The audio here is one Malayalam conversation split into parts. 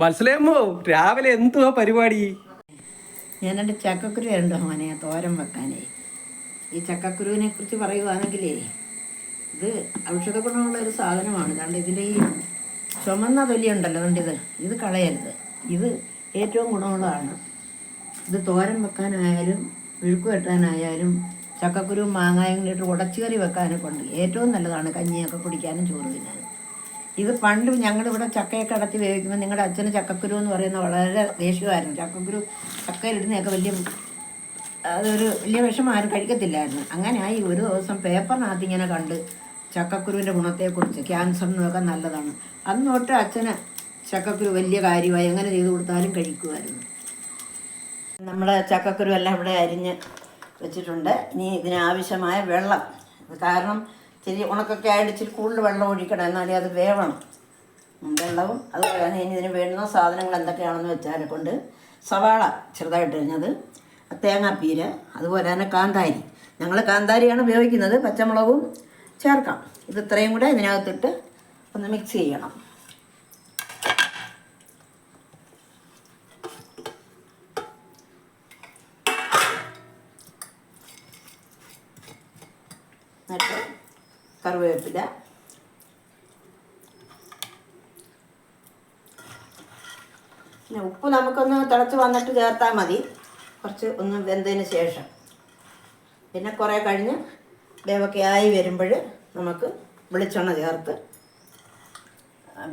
വത്സലയമ്മോ രാവിലെ എന്തുവാ പരിപാടി? ഞാൻ എന്റെ ചക്കക്കുരു ഉണ്ടോ മോനെ തോരൻ വെക്കാനേ. ഈ ചക്കക്കുരുവിനെ കുറിച്ച് പറയുവാണെങ്കിലേ ഇത് ഔഷധ ഗുണമുള്ള ഒരു സാധനമാണ്. കാരണം ഇതിന്റെ ഈ ചുമന്ന തൊലി ഉണ്ടല്ലോ അതുകൊണ്ട് ഇത്? ഇത് കളയരുത്. ഇത് ഏറ്റവും ഗുണമുള്ളതാണ്. ഇത് തോരൻ വെക്കാനായാലും വിഴുക്ക് വെട്ടാനായാലും ചക്കക്കുരു മാങ്ങായും ഇട്ട് ഉടച്ചുകറി വെക്കാനൊക്കെ ഉണ്ട്. ഏറ്റവും നല്ലതാണ് കഞ്ഞിയൊക്കെ കുടിക്കാനും ചോറ് തിന്നാനും. ഇത് പണ്ട് ഞങ്ങളിവിടെ ചക്കയൊക്കെ അടത്തി വേവിക്കുമ്പോൾ നിങ്ങളുടെ അച്ഛന് ചക്കക്കുരു എന്ന് പറയുന്ന വളരെ ദേഷ്യമായിരുന്നു. ചക്കക്കുരു ചക്കയിലിടുന്നതൊക്കെ വലിയ അതൊരു വലിയ വിഷമം ആരും കഴിക്കത്തില്ലായിരുന്നു. അങ്ങനെയായി ഒരു ദിവസം പേപ്പറിനകത്ത് ഇങ്ങനെ കണ്ട് ചക്കക്കുരുവിന്റെ ഗുണത്തെക്കുറിച്ച് ക്യാൻസറിനൊക്കെ നല്ലതാണ്. അന്ന് തൊട്ട് അച്ഛന് ചക്കക്കുരു വലിയ കാര്യമായി എങ്ങനെ ചെയ്തു കൊടുത്താലും കഴിക്കുമായിരുന്നു. നമ്മുടെ ചക്കക്കുരു എല്ലാം ഇവിടെ അരിഞ്ഞ് വെച്ചിട്ടുണ്ട്. ഇനി ഇതിനാവശ്യമായ വെള്ളം. കാരണം ഇച്ചിരി ഉണക്കൊക്കെ ആയിട്ട് ഇച്ചിരി കൂടുതൽ വെള്ളം ഒഴിക്കണം. എന്നാലേ അത് വേവണം. വെള്ളവും അത് കഴിഞ്ഞ് ഇതിന് വേണ്ടുന്ന സാധനങ്ങൾ എന്തൊക്കെയാണെന്ന് വെച്ചാൽ കൊണ്ട് സവാള ചെറുതായിട്ട് കഴിഞ്ഞത് തേങ്ങാപ്പീര് അതുപോലെ തന്നെ കാന്താരി. ഞങ്ങൾ കാന്താരിയാണ് ഉപയോഗിക്കുന്നത്. പച്ചമുളകും ചേർക്കാം. ഇത് ഇത്രയും കൂടെ ഇതിനകത്തിട്ട് ഒന്ന് മിക്സ് ചെയ്യണം. എന്നിട്ട് കറിവേപ്പില. പിന്നെ ഉപ്പ് നമുക്കൊന്ന് തിളച്ച് വന്നിട്ട് ചേർത്താൽ മതി. കുറച്ച് ഒന്ന് വെന്തതിന് ശേഷം. പിന്നെ കുറേ കഴിഞ്ഞ് വേവൊക്കെ ആയി വരുമ്പോൾ നമുക്ക് വെളിച്ചെണ്ണ ചേർത്ത്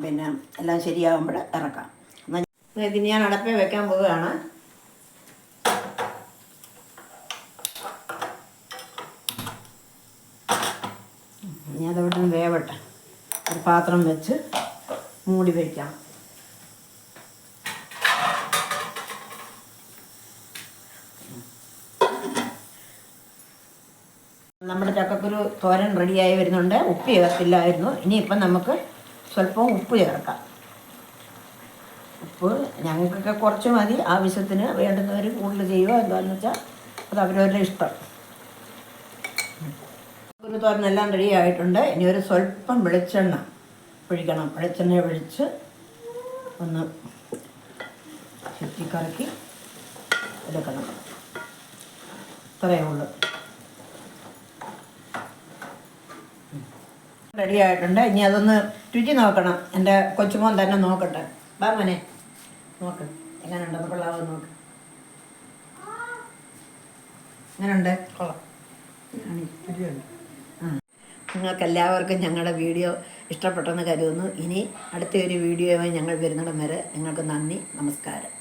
പിന്നെ എല്ലാം ശരിയാകുമ്പോൾ ഇറക്കാം. എന്നാൽ ഞാൻ അടപ്പേ വെക്കാൻ പോവുകയാണ്. ഇനി അതവിടെ വേവട്ടെ. ഒരു പാത്രം വെച്ച് മൂടി വയ്ക്കാം നമ്മുടെ ചക്കക്കുരു തോരൻ റെഡിയായി വരുന്നുണ്ട്. ഉപ്പ് ചേർത്തില്ലായിരുന്നു. ഇനിയിപ്പം നമുക്ക് സ്വല്പം ഉപ്പ് ചേർക്കാം. ഉപ്പ് ഞങ്ങൾക്കൊക്കെ കുറച്ച് മതി. ആവശ്യത്തിന് വേണ്ടുന്നവർ കൂടുതൽ ചെയ്യുക എന്താണെന്ന് വെച്ചാൽ അത് അവരവരുടെ ഇഷ്ടം. ഒരു തോരനെല്ലാം റെഡി ആയിട്ടുണ്ട്. ഇനി ഒരു സ്വല്പം വെളിച്ചെണ്ണ ഒഴിക്കണം. വെളിച്ചെണ്ണ ഒഴിച്ച് ഒന്ന് ചുറ്റിക്കറക്കി എടുക്കണം. ഇത്രയേ ഉള്ളൂ. റെഡി ആയിട്ടുണ്ട്. ഇനി അതൊന്ന് രുചി നോക്കണം. എന്റെ കൊച്ചുമോൻ തന്നെ നോക്കട്ടെ. വാ മനെ. നോക്ക്. എങ്ങനെയുണ്ടെന്ന് കൊള്ളാവോ നോക്ക്. എങ്ങനെയുണ്ട് കൊള്ളാം. നിങ്ങൾക്ക് എല്ലാവർക്കും ഞങ്ങളുടെ വീഡിയോ ഇഷ്ടപ്പെട്ടെന്ന് കരുതുന്നു. ഇനി അടുത്ത ഒരു വീഡിയോയുമായി ഞങ്ങൾ വരുന്നിടം വരെ നിങ്ങൾക്ക് നന്ദി നമസ്കാരം.